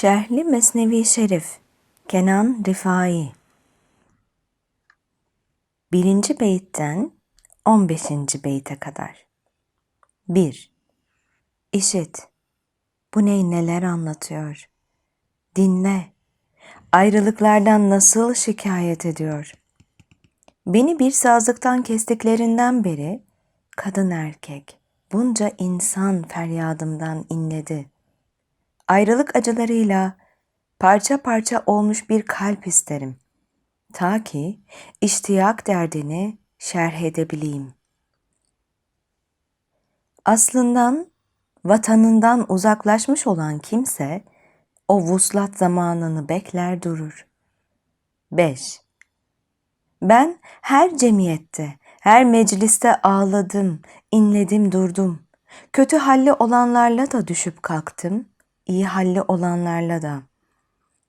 Şerhli Mesnevi Şerif Kenan Rifai Birinci beyitten 15. beyte kadar 1. İşit. Bu ney neler anlatıyor. Dinle. Ayrılıklardan nasıl şikayet ediyor. Beni bir sazlıktan kestiklerinden beri kadın erkek bunca insan feryadımdan inledi.'' Ayrılık acılarıyla parça parça olmuş bir kalp isterim. Ta ki iştiyak derdini şerh edebileyim. Aslından, vatanından uzaklaşmış olan kimse, o vuslat zamanını bekler durur. 5. Ben her cemiyette, her mecliste ağladım, inledim durdum. Kötü halli olanlarla da düşüp kalktım.'' İyi halli olanlarla da.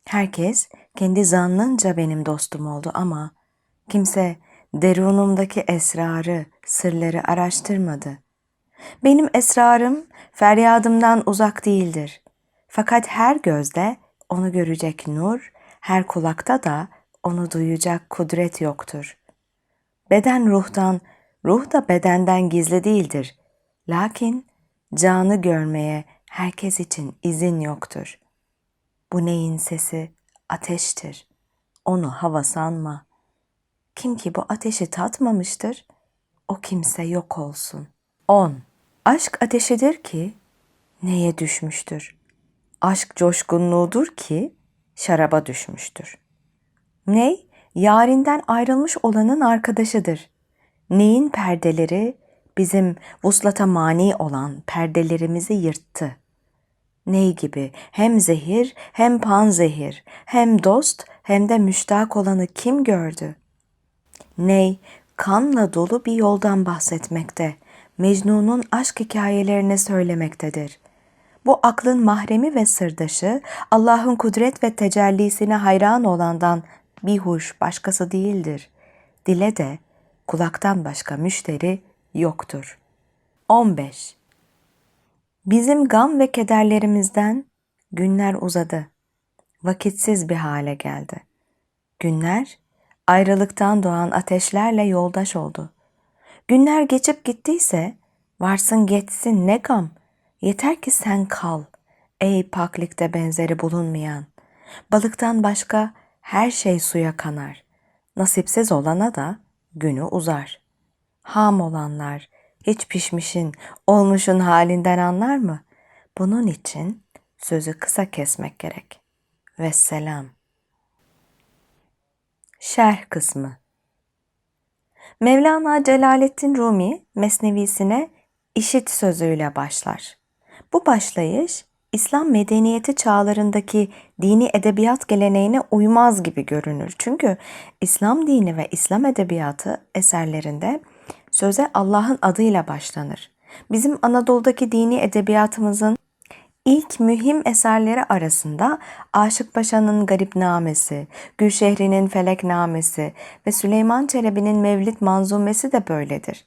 Herkes kendi zannınca benim dostum oldu ama kimse derunumdaki esrarı, sırları araştırmadı. Benim esrarım feryadımdan uzak değildir. Fakat her gözde onu görecek nur, her kulakta da onu duyacak kudret yoktur. Beden ruhtan, ruh da bedenden gizli değildir. Lakin canı görmeye, herkes için izin yoktur. Bu neyin sesi ateştir. Onu hava sanma. Kim ki bu ateşi tatmamıştır, o kimse yok olsun. 10. Aşk ateşidir ki neye düşmüştür? Aşk coşkunluğudur ki şaraba düşmüştür. Ney? Yarinden ayrılmış olanın arkadaşıdır. Neyin perdeleri bizim vuslata mani olan perdelerimizi yırttı. Ney gibi hem zehir hem panzehir, hem dost hem de müştak olanı kim gördü? Ney kanla dolu bir yoldan bahsetmekte, Mecnun'un aşk hikayelerini söylemektedir. Bu aklın mahremi ve sırdaşı Allah'ın kudret ve tecellisine hayran olandan bir huş başkası değildir. Dile de kulaktan başka müşteri yoktur. 15. Bizim gam ve kederlerimizden günler uzadı. Vakitsiz bir hale geldi. Günler ayrılıktan doğan ateşlerle yoldaş oldu. Günler geçip gittiyse varsın geçsin ne gam. Yeter ki sen kal. Ey paklikte benzeri bulunmayan. Balıktan başka her şey suya kanar. Nasipsiz olana da günü uzar.'' Ham olanlar hiç pişmişin, olmuşun halinden anlar mı? Bunun için sözü kısa kesmek gerek. Vesselam. Şerh kısmı Mevlana Celaleddin Rumi mesnevisine işit sözüyle başlar. Bu başlayış İslam medeniyeti çağlarındaki dini edebiyat geleneğine uymaz gibi görünür. Çünkü İslam dini ve İslam edebiyatı eserlerinde söze Allah'ın adıyla başlanır. Bizim Anadolu'daki dini edebiyatımızın ilk mühim eserleri arasında Aşık Paşa'nın Garipnamesi, Gülşehri'nin Feleknamesi ve Süleyman Çelebi'nin Mevlid Manzumesi de böyledir.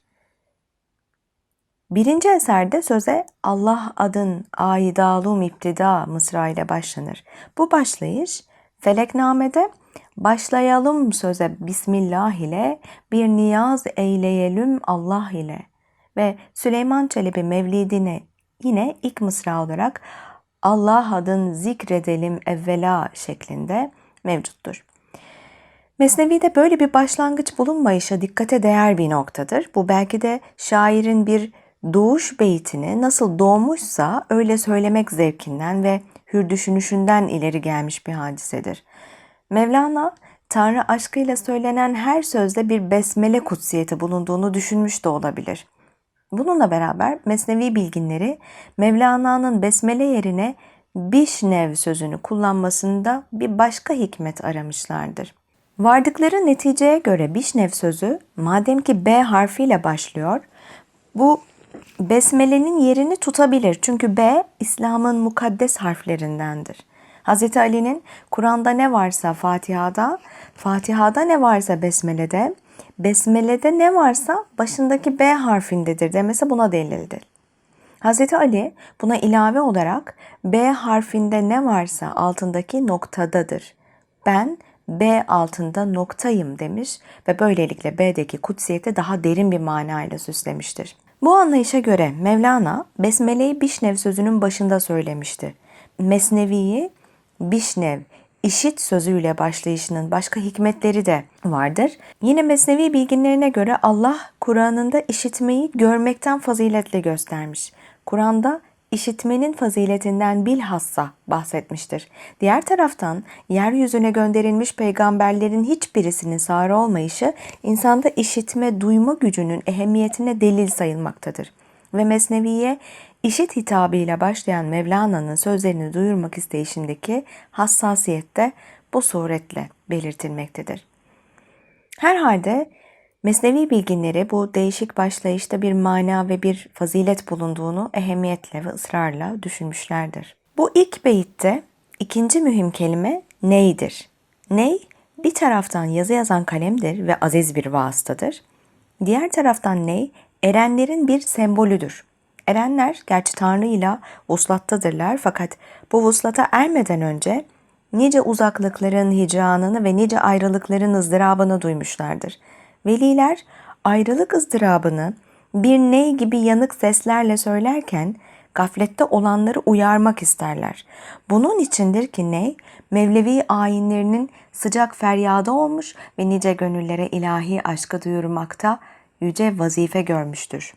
Birinci eserde söze Allah adın aidalum iptida mısra ile başlanır. Bu başlayış Felekname'de Başlayalım söze Bismillah ile, bir niyaz eyleyelim Allah ile. Ve Süleyman Çelebi Mevlidine yine ilk mısra olarak Allah adın zikredelim evvela şeklinde mevcuttur. Mesnevi'de böyle bir başlangıç bulunmayışa dikkate değer bir noktadır. Bu belki de şairin bir doğuş beytini nasıl doğmuşsa öyle söylemek zevkinden ve hür düşünüşünden ileri gelmiş bir hadisedir. Mevlana Tanrı aşkıyla söylenen her sözde bir besmele kutsiyeti bulunduğunu düşünmüş de olabilir. Bununla beraber Mesnevi bilginleri Mevlana'nın besmele yerine bişnev sözünü kullanmasında bir başka hikmet aramışlardır. Vardıkları neticeye göre bişnev sözü madem ki B harfiyle başlıyor, bu besmelenin yerini tutabilir. Çünkü B İslam'ın mukaddes harflerindendir. Hz. Ali'nin Kur'an'da ne varsa Fatiha'da, Fatiha'da ne varsa Besmele'de, Besmele'de ne varsa başındaki B harfindedir demesi buna delildir. Hz. Ali buna ilave olarak B harfinde ne varsa altındaki noktadadır. Ben B altında noktayım demiş ve böylelikle B'deki kutsiyeti daha derin bir manayla süslemiştir. Bu anlayışa göre Mevlana Besmele'yi Bişnev sözünün başında söylemişti. Mesnevi'yi Bişnev, işit sözüyle başlayışının başka hikmetleri de vardır. Yine Mesnevi bilginlerine göre Allah Kur'an'ında işitmeyi görmekten faziletle göstermiş. Kur'an'da işitmenin faziletinden bilhassa bahsetmiştir. Diğer taraftan yeryüzüne gönderilmiş peygamberlerin hiçbirisinin sağır olmayışı insanda işitme, duyma gücünün ehemmiyetine delil sayılmaktadır. Ve Mesnevi'ye işit hitabıyla başlayan Mevlana'nın sözlerini duyurmak isteyişindeki hassasiyet de bu suretle belirtilmektedir. Herhalde Mesnevi bilginleri bu değişik başlayışta bir mana ve bir fazilet bulunduğunu ehemmiyetle ve ısrarla düşünmüşlerdir. Bu ilk beyitte ikinci mühim kelime neydir? Ney bir taraftan yazı yazan kalemdir ve aziz bir vasıtadır. Diğer taraftan ney erenlerin bir sembolüdür. Erenler gerçi Tanrı ile vuslattadırlar fakat bu vuslata ermeden önce nice uzaklıkların hicranını ve nice ayrılıkların ızdırabını duymuşlardır. Veliler ayrılık ızdırabını bir ney gibi yanık seslerle söylerken gaflette olanları uyarmak isterler. Bunun içindir ki ney, Mevlevi ayinlerinin sıcak feryadı olmuş ve nice gönüllere ilahi aşkı duyurmakta yüce vazife görmüştür.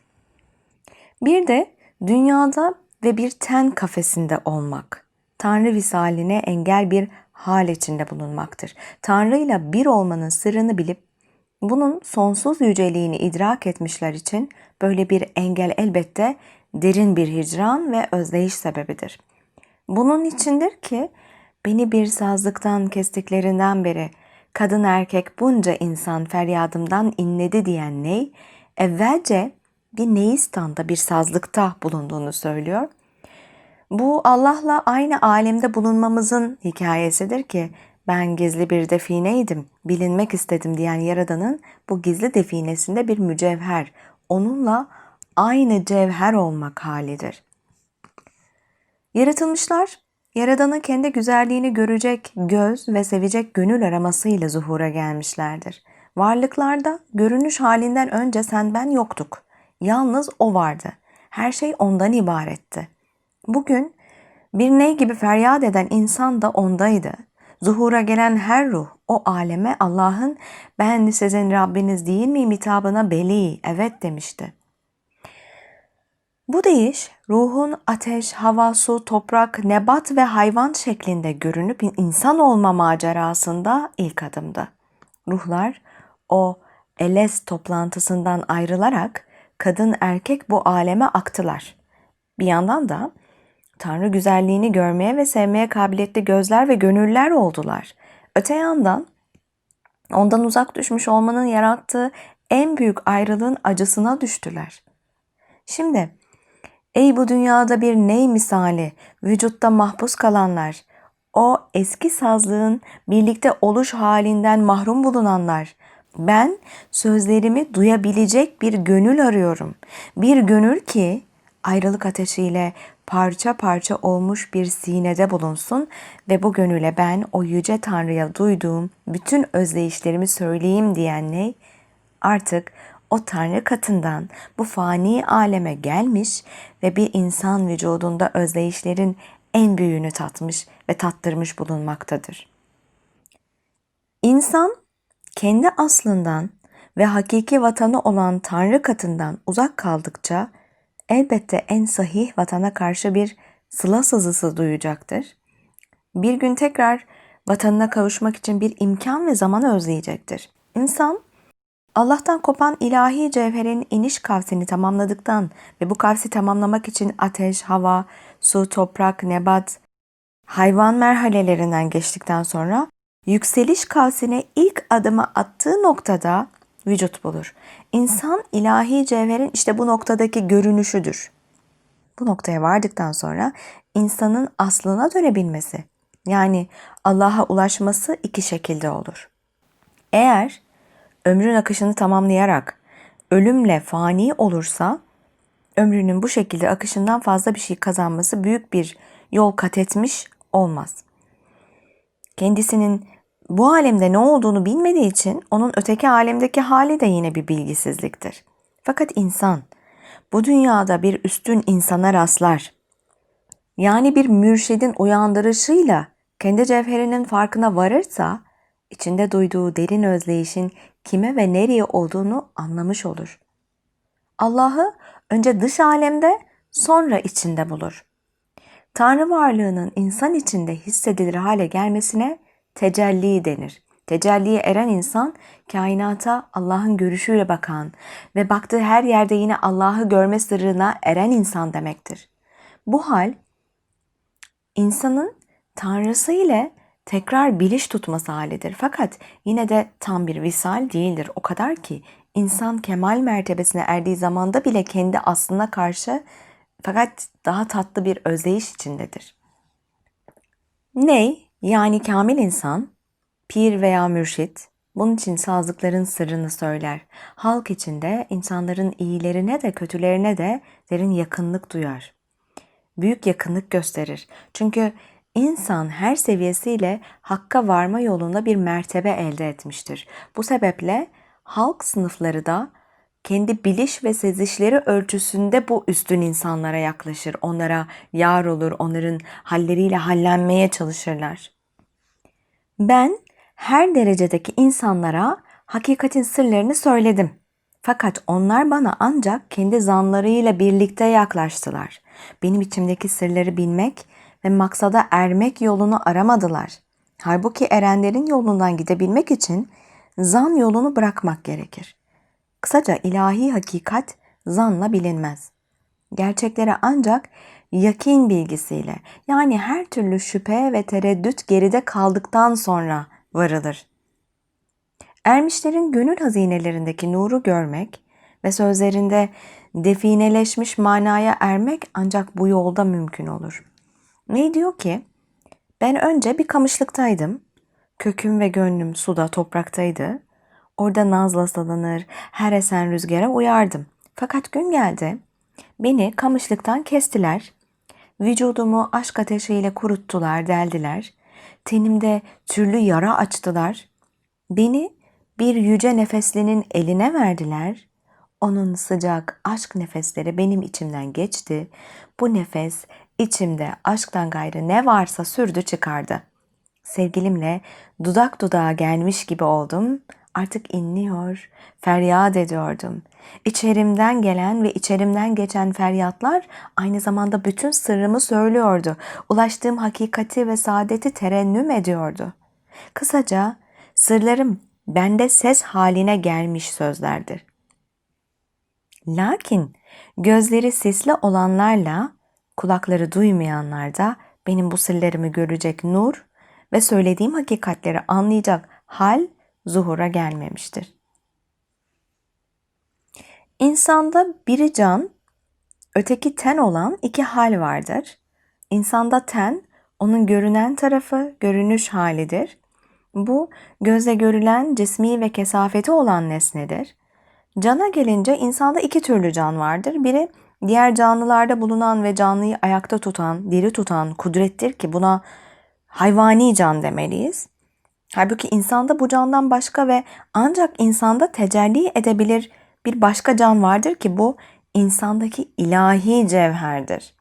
Bir de dünyada ve bir ten kafesinde olmak, Tanrı visaline engel bir hal içinde bulunmaktır. Tanrı ile bir olmanın sırrını bilip bunun sonsuz yüceliğini idrak etmişler için böyle bir engel elbette derin bir hicran ve özdeyiş sebebidir. Bunun içindir ki beni bir sazlıktan kestiklerinden beri kadın erkek bunca insan feryadımdan inledi diyen ney, evvelce bir neistanda bir sazlıkta bulunduğunu söylüyor. Bu Allah'la aynı alemde bulunmamızın hikayesidir ki ben gizli bir defineydim, bilinmek istedim diyen Yaradan'ın bu gizli definesinde bir mücevher, onunla aynı cevher olmak halidir. Yaratılmışlar, Yaradan'ın kendi güzelliğini görecek göz ve sevecek gönül aramasıyla zuhura gelmişlerdir. Varlıklarda görünüş halinden önce sen ben yoktuk. Yalnız o vardı. Her şey ondan ibaretti. Bugün bir ney gibi feryat eden insan da ondaydı. Zuhura gelen her ruh o aleme Allah'ın ben sizin Rabbiniz değil miyim hitabına beli evet demişti. Bu deyiş ruhun ateş, hava, su, toprak, nebat ve hayvan şeklinde görünüp insan olma macerasında ilk adımdı. Ruhlar o Eles toplantısından ayrılarak kadın erkek bu aleme aktılar. Bir yandan da Tanrı güzelliğini görmeye ve sevmeye kabiliyetli gözler ve gönüller oldular. Öte yandan ondan uzak düşmüş olmanın yarattığı en büyük ayrılığın acısına düştüler. Şimdi ey bu dünyada bir ney misali vücutta mahpus kalanlar, o eski sazlığın birlikte oluş halinden mahrum bulunanlar, ben sözlerimi duyabilecek bir gönül arıyorum. Bir gönül ki ayrılık ateşiyle parça parça olmuş bir sinede bulunsun ve bu gönüle ben o yüce Tanrı'ya duyduğum bütün özdeyişlerimi söyleyeyim diyen? Artık o Tanrı katından bu fani aleme gelmiş ve bir insan vücudunda özdeyişlerin en büyüğünü tatmış ve tattırmış bulunmaktadır. İnsan kendi aslından ve hakiki vatanı olan Tanrı katından uzak kaldıkça elbette en sahih vatana karşı bir sıla sızısı duyacaktır. Bir gün tekrar vatanına kavuşmak için bir imkan ve zaman özleyecektir. İnsan Allah'tan kopan ilahi cevherin iniş kavsini tamamladıktan ve bu kavsi tamamlamak için ateş, hava, su, toprak, nebat, hayvan merhalelerinden geçtikten sonra yükseliş kavsine ilk adımı attığı noktada vücut bulur. İnsan ilahi cevherin işte bu noktadaki görünüşüdür. Bu noktaya vardıktan sonra insanın aslına dönebilmesi yani Allah'a ulaşması iki şekilde olur. Eğer ömrün akışını tamamlayarak ölümle fani olursa ömrünün bu şekilde akışından fazla bir şey kazanması büyük bir yol kat etmiş olmaz. Kendisinin bu alemde ne olduğunu bilmediği için onun öteki alemdeki hali de yine bir bilgisizliktir. Fakat insan bu dünyada bir üstün insana rastlar. Yani bir mürşidin uyandırışıyla kendi cevherinin farkına varırsa içinde duyduğu derin özleyişin kime ve nereye olduğunu anlamış olur. Allah'ı önce dış alemde sonra içinde bulur. Tanrı varlığının insan içinde hissedilir hale gelmesine tecelli denir. Tecelliye eren insan kainata Allah'ın görüşüyle bakan ve baktığı her yerde yine Allah'ı görme sırrına eren insan demektir. Bu hal insanın Tanrısı ile tekrar biliş tutması halidir. Fakat yine de tam bir visal değildir. O kadar ki insan kemal mertebesine erdiği zamanda bile kendi aslına karşı fakat daha tatlı bir özleyiş içindedir. Ney yani kamil insan, pir veya mürşit bunun için sazlıkların sırrını söyler. Halk içinde insanların iyilerine de kötülerine de derin yakınlık duyar. Büyük yakınlık gösterir. Çünkü İnsan her seviyesiyle hakka varma yolunda bir mertebe elde etmiştir. Bu sebeple halk sınıfları da kendi biliş ve sezişleri ölçüsünde bu üstün insanlara yaklaşır. Onlara yar olur, onların halleriyle hallenmeye çalışırlar. Ben her derecedeki insanlara hakikatin sırlarını söyledim. Fakat onlar bana ancak kendi zanlarıyla birlikte yaklaştılar. Benim içimdeki sırları bilmek ve maksada ermek yolunu aramadılar. Halbuki erenlerin yolundan gidebilmek için zan yolunu bırakmak gerekir. Kısaca ilahi hakikat zanla bilinmez. Gerçeklere ancak yakin bilgisiyle yani her türlü şüphe ve tereddüt geride kaldıktan sonra varılır. Ermişlerin gönül hazinelerindeki nuru görmek ve sözlerinde defineleşmiş manaya ermek ancak bu yolda mümkün olur. Ne diyor ki? Ben önce bir kamışlıktaydım. Köküm ve gönlüm suda, topraktaydı. Orada nazla salınır, her esen rüzgara uyardım. Fakat gün geldi. Beni kamışlıktan kestiler. Vücudumu aşk ateşiyle kuruttular, deldiler. Tenimde türlü yara açtılar. Beni bir yüce nefeslinin eline verdiler. Onun sıcak aşk nefesleri benim içimden geçti. Bu nefes içimde aşktan gayrı ne varsa sürdü çıkardı. Sevgilimle dudak dudağa gelmiş gibi oldum. Artık inliyor, feryat ediyordum. İçerimden gelen ve içerimden geçen feryatlar aynı zamanda bütün sırrımı söylüyordu. Ulaştığım hakikati ve saadeti terennüm ediyordu. Kısaca sırlarım bende ses haline gelmiş sözlerdir. Lakin gözleri sisli olanlarla kulakları duymayanlar da benim bu sırlarımı görecek nur ve söylediğim hakikatleri anlayacak hal zuhura gelmemiştir. İnsanda biri can, öteki ten olan iki hal vardır. İnsanda ten, onun görünen tarafı, görünüş halidir. Bu gözle görülen cismi ve kesafeti olan nesnedir. Cana gelince insanda iki türlü can vardır. Biri diğer canlılarda bulunan ve canlıyı ayakta tutan, diri tutan kudrettir ki buna hayvani can demeliyiz. Halbuki insanda bu candan başka ve ancak insanda tecelli edebilir bir başka can vardır ki bu insandaki ilahi cevherdir.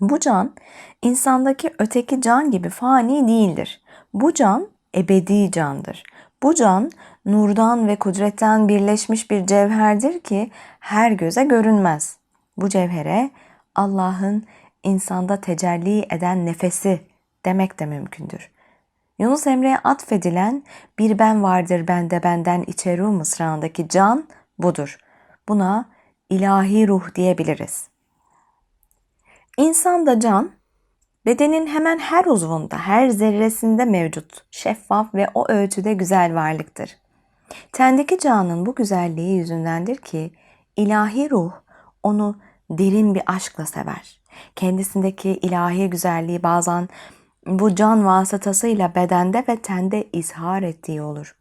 Bu can insandaki öteki can gibi fani değildir. Bu can ebedi candır. Bu can nurdan ve kudretten birleşmiş bir cevherdir ki her göze görünmez. Bu cevhere Allah'ın insanda tecelli eden nefesi demek de mümkündür. Yunus Emre'ye atfedilen bir ben vardır bende benden içeru mısrağındaki can budur. Buna ilahi ruh diyebiliriz. İnsanda can bedenin hemen her uzvunda, her zerresinde mevcut, şeffaf ve o ölçüde güzel varlıktır. Tendeki canın bu güzelliği yüzündendir ki ilahi ruh onu derin bir aşkla sever. Kendisindeki ilahi güzelliği bazen bu can vasıtasıyla bedende ve tende izhar ettiği olur.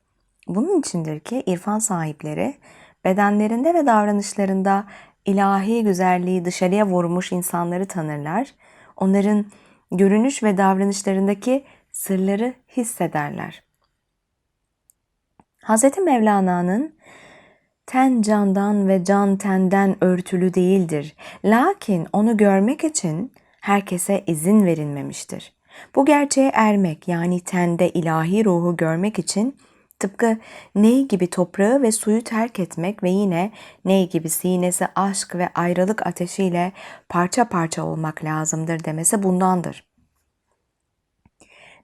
Bunun içindir ki irfan sahipleri bedenlerinde ve davranışlarında ilahi güzelliği dışarıya vurmuş insanları tanırlar. Onların görünüş ve davranışlarındaki sırları hissederler. Hz. Mevlana'nın ten candan ve can tenden örtülü değildir. Lakin onu görmek için herkese izin verilmemiştir. Bu gerçeğe ermek yani tende ilahi ruhu görmek için tıpkı ney gibi toprağı ve suyu terk etmek ve yine ney gibi sinesi aşk ve ayrılık ateşiyle parça parça olmak lazımdır demesi bundandır.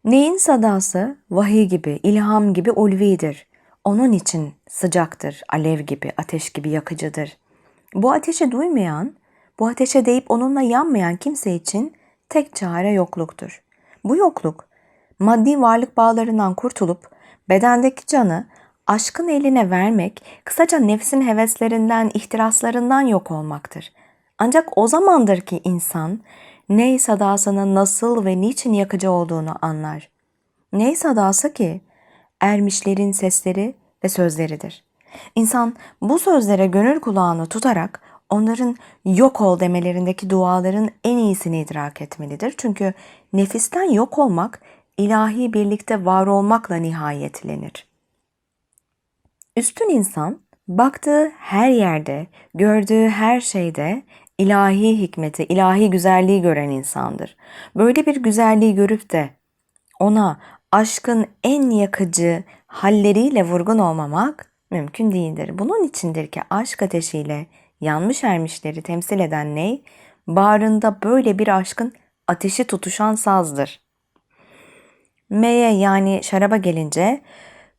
Neyin sadası vahiy gibi, ilham gibi ulvidir. Onun için sıcaktır, alev gibi, ateş gibi yakıcıdır. Bu ateşe duymayan, bu ateşe deyip onunla yanmayan kimse için tek çare yokluktur. Bu yokluk, maddi varlık bağlarından kurtulup bedendeki canı aşkın eline vermek, kısaca nefsin heveslerinden, ihtiraslarından yok olmaktır. Ancak o zamandır ki insan ney sadasının nasıl ve niçin yakıcı olduğunu anlar. Ney sadası ki ermişlerin sesleri ve sözleridir. İnsan bu sözlere gönül kulağını tutarak onların yok ol demelerindeki duaların en iyisini idrak etmelidir. Çünkü nefisten yok olmak ilahi birlikte var olmakla nihayetlenir. Üstün insan baktığı her yerde, gördüğü her şeyde ilahi hikmeti, ilahi güzelliği gören insandır. Böyle bir güzelliği görüp de ona aşkın en yakıcı halleriyle vurgun olmamak mümkün değildir. Bunun içindir ki aşk ateşiyle yanmış ermişleri temsil eden ney, bağrında böyle bir aşkın ateşi tutuşan sazdır. M'ye yani şaraba gelince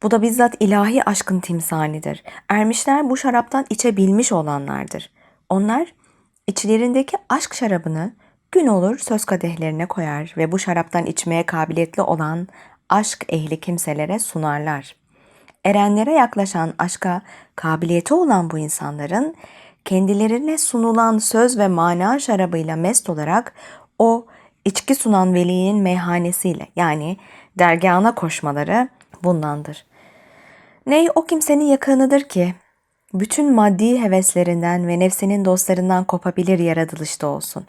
bu da bizzat ilahi aşkın timsalidir. Ermişler bu şaraptan içebilmiş olanlardır. Onlar içlerindeki aşk şarabını gün olur söz kadehlerine koyar ve bu şaraptan içmeye kabiliyetli olan aşk ehli kimselere sunarlar. Erenlere yaklaşan aşka kabiliyeti olan bu insanların kendilerine sunulan söz ve mana şarabıyla mest olarak o içki sunan velinin meyhanesiyle yani dergahına koşmaları bundandır. Ney o kimsenin yakınıdır ki bütün maddi heveslerinden ve nefsinin dostlarından kopabilir yaratılışta olsun.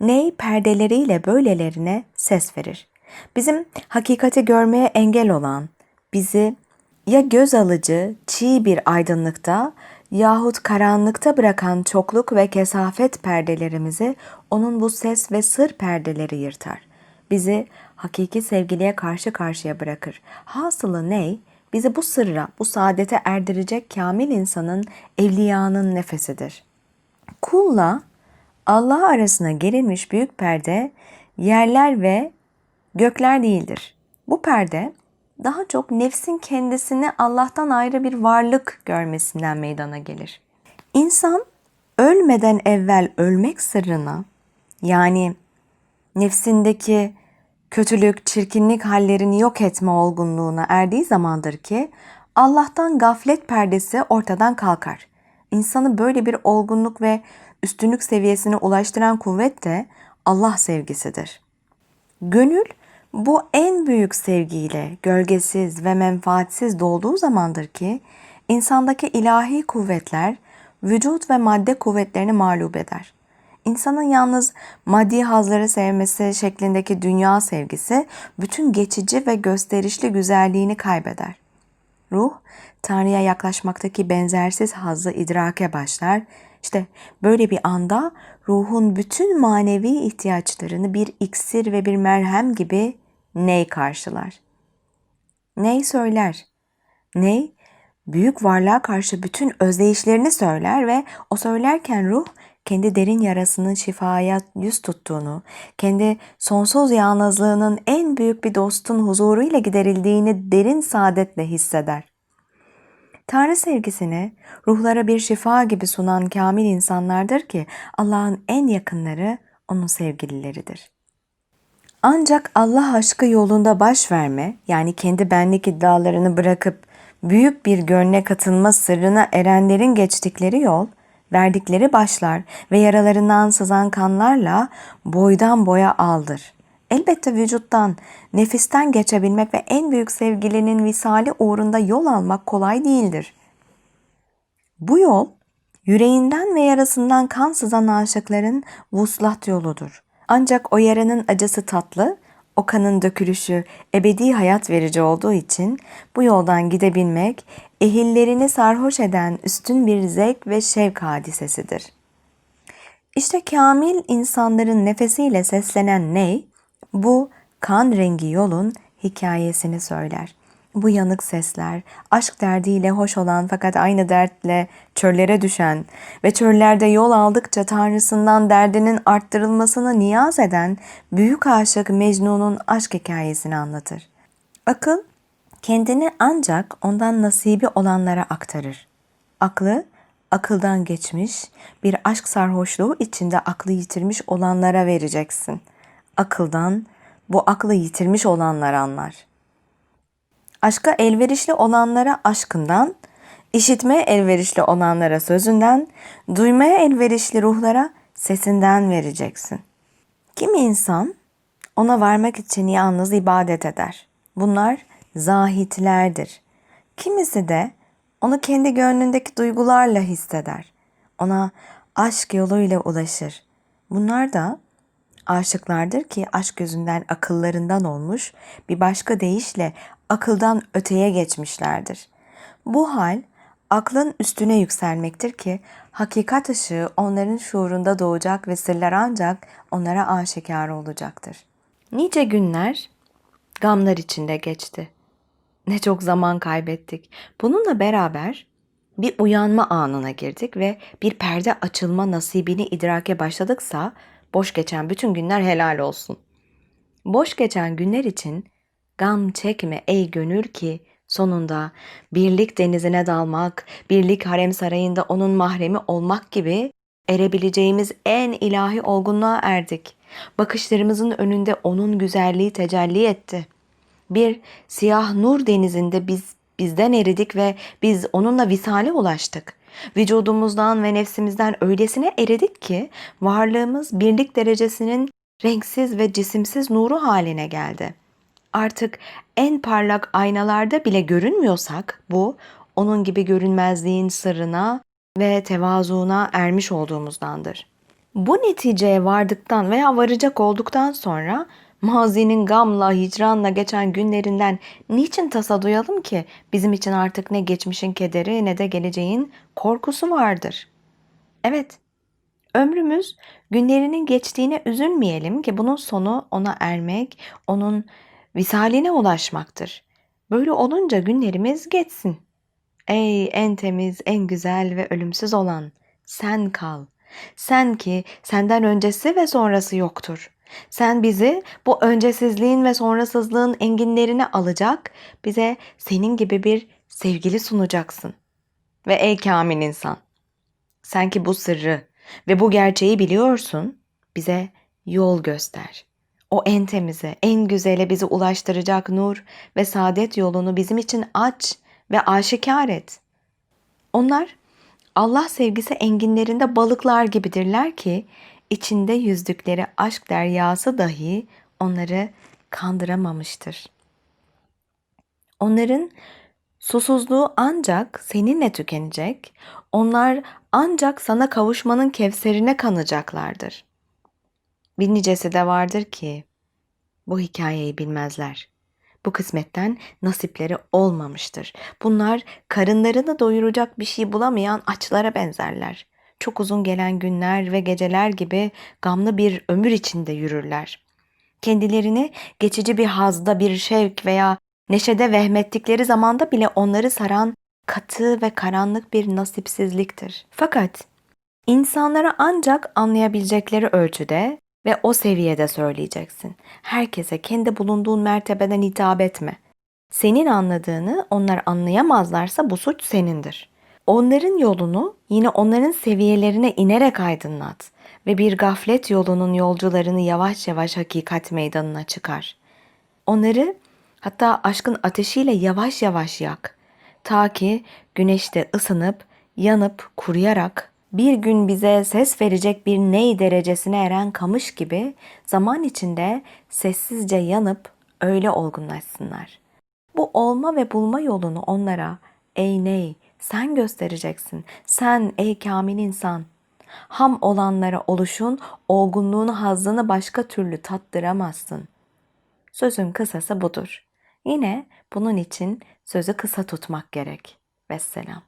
Ney perdeleriyle böylelerine ses verir. Bizim hakikati görmeye engel olan, bizi ya göz alıcı, çiğ bir aydınlıkta yahut karanlıkta bırakan çokluk ve kesafet perdelerimizi onun bu ses ve sır perdeleri yırtar. Bizi hakiki sevgiliye karşı karşıya bırakır. Hasılı ney? Bizi bu sırra, bu saadete erdirecek kamil insanın, evliyanın nefesidir. Kulla Allah arasına gerilmiş büyük perde yerler ve gökler değildir. Bu perde daha çok nefsin kendisini Allah'tan ayrı bir varlık görmesinden meydana gelir. İnsan ölmeden evvel ölmek sırrına yani nefsindeki kötülük, çirkinlik hallerini yok etme olgunluğuna erdiği zamandır ki Allah'tan gaflet perdesi ortadan kalkar. İnsanı böyle bir olgunluk ve üstünlük seviyesine ulaştıran kuvvet de Allah sevgisidir. Gönül bu en büyük sevgiyle gölgesiz ve menfaatsiz dolduğu zamandır ki insandaki ilahi kuvvetler vücut ve madde kuvvetlerini mağlup eder. İnsanın yalnız maddi hazları sevmesi şeklindeki dünya sevgisi bütün geçici ve gösterişli güzelliğini kaybeder. Ruh, Tanrı'ya yaklaşmaktaki benzersiz hazzı idrake başlar. İşte böyle bir anda ruhun bütün manevi ihtiyaçlarını bir iksir ve bir merhem gibi ney karşılar. Ney söyler. Ney, büyük varlığa karşı bütün özdeyişlerini söyler ve o söylerken ruh kendi derin yarasının şifaya yüz tuttuğunu, kendi sonsuz yalnızlığının en büyük bir dostun huzuruyla giderildiğini derin saadetle hisseder. Tanrı sevgisini ruhlara bir şifa gibi sunan kamil insanlardır ki Allah'ın en yakınları onun sevgilileridir. Ancak Allah aşkı yolunda baş verme yani kendi benlik iddialarını bırakıp büyük bir gönle katılma sırrına erenlerin geçtikleri yol verdikleri başlar ve yaralarından sızan kanlarla boydan boya aldır. Elbette vücuttan, nefisten geçebilmek ve en büyük sevgilinin visali uğrunda yol almak kolay değildir. Bu yol Yüreğinden ve yarasından kan sızan aşıkların vuslat yoludur. Ancak o yaranın acısı tatlı, o kanın dökülüşü ebedi hayat verici olduğu için bu yoldan gidebilmek ehillerini sarhoş eden üstün bir zevk ve şevk hadisesidir. İşte kamil insanların nefesiyle seslenen ney, bu kan rengi yolun hikayesini söyler. Bu yanık sesler, aşk derdiyle hoş olan fakat aynı dertle çöllere düşen ve çöllerde yol aldıkça Tanrısından derdinin arttırılmasını niyaz eden büyük aşık Mecnun'un aşk hikayesini anlatır. Akıl kendini ancak ondan nasibi olanlara aktarır. Aklı akıldan geçmiş, bir aşk sarhoşluğu içinde aklı yitirmiş olanlara vereceksin. Akıldan bu aklı yitirmiş olanlar anlar. Aşka elverişli olanlara aşkından, işitmeye elverişli olanlara sözünden, duymaya elverişli ruhlara sesinden vereceksin. Kimi insan ona varmak için yalnız ibadet eder. Bunlar zahitlerdir. Kimisi de onu kendi gönlündeki duygularla hisseder. Ona aşk yoluyla ulaşır. Bunlar da aşıklardır ki aşk gözünden akıllarından olmuş, bir başka deyişle akıldan öteye geçmişlerdir. Bu hal aklın üstüne yükselmektir ki hakikat ışığı onların şuurunda doğacak ve sırlar ancak onlara aşikar olacaktır. Nice günler gamlar içinde geçti. Ne çok zaman kaybettik. Bununla beraber bir uyanma anına girdik ve bir perde açılma nasibini idrake başladıksa boş geçen bütün günler helal olsun. Boş geçen günler için gam çekme ey gönül ki sonunda birlik denizine dalmak, birlik harem sarayında onun mahremi olmak gibi erebileceğimiz en ilahi olgunluğa erdik. Bakışlarımızın önünde onun güzelliği tecelli etti. Bir siyah nur denizinde biz bizden eridik ve biz onunla visale ulaştık. Vücudumuzdan ve nefsimizden öylesine eridik ki varlığımız birlik derecesinin renksiz ve cisimsiz nuru haline geldi. Artık en parlak aynalarda bile görünmüyorsak bu onun gibi görünmezliğin sırrına ve tevazuuna ermiş olduğumuzdandır. Bu neticeye vardıktan veya varacak olduktan sonra mazinin gamla, hicranla geçen günlerinden niçin tasa duyalım ki bizim için artık ne geçmişin kederi ne de geleceğin korkusu vardır. Evet, ömrümüz günlerinin geçtiğine üzülmeyelim ki bunun sonu ona ermek, onun visaline ulaşmaktır. Böyle olunca günlerimiz geçsin. Ey en temiz, en güzel ve ölümsüz olan sen kal. Sen ki senden öncesi ve sonrası yoktur. Sen bizi bu öncesizliğin ve sonrasızlığın enginlerine alacak, bize senin gibi bir sevgili sunacaksın. Ve ey kamil insan, sen ki bu sırrı ve bu gerçeği biliyorsun, bize yol göster. O en temize, en güzele bizi ulaştıracak nur ve saadet yolunu bizim için aç ve aşikar et. Onlar Allah sevgisi enginlerinde balıklar gibidirler ki içinde yüzdükleri aşk deryası dahi onları kandıramamıştır. Onların susuzluğu ancak seninle tükenecek, onlar ancak sana kavuşmanın kevserine kanacaklardır. Bir nicesi de vardır ki bu hikayeyi bilmezler. Bu kısmetten nasipleri olmamıştır. Bunlar karınlarını doyuracak bir şey bulamayan açlara benzerler çok uzun gelen günler ve geceler gibi gamlı bir ömür içinde yürürler. Kendilerini geçici bir hazda, bir şevk veya neşede vehmettikleri zamanda bile onları saran katı ve karanlık bir nasipsizliktir. Fakat insanlara ancak anlayabilecekleri ölçüde ve o seviyede söyleyeceksin. Herkese kendi bulunduğun mertebeden hitap etme. Senin anladığını onlar anlayamazlarsa bu suç senindir.'' Onların yolunu yine onların seviyelerine inerek aydınlat ve bir gaflet yolunun yolcularını yavaş yavaş hakikat meydanına çıkar. Onları hatta aşkın ateşiyle yavaş yavaş yak. Ta ki güneşte ısınıp, yanıp, kuruyarak bir gün bize ses verecek bir ney derecesine eren kamış gibi zaman içinde sessizce yanıp öyle olgunlaşsınlar. Bu olma ve bulma yolunu onlara ey ney sen göstereceksin. Sen ey kamil insan. Ham olanlara oluşun, olgunluğunu, hazzını başka türlü tattıramazsın. Sözün kısası budur. Yine bunun için sözü kısa tutmak gerek. Vesselam.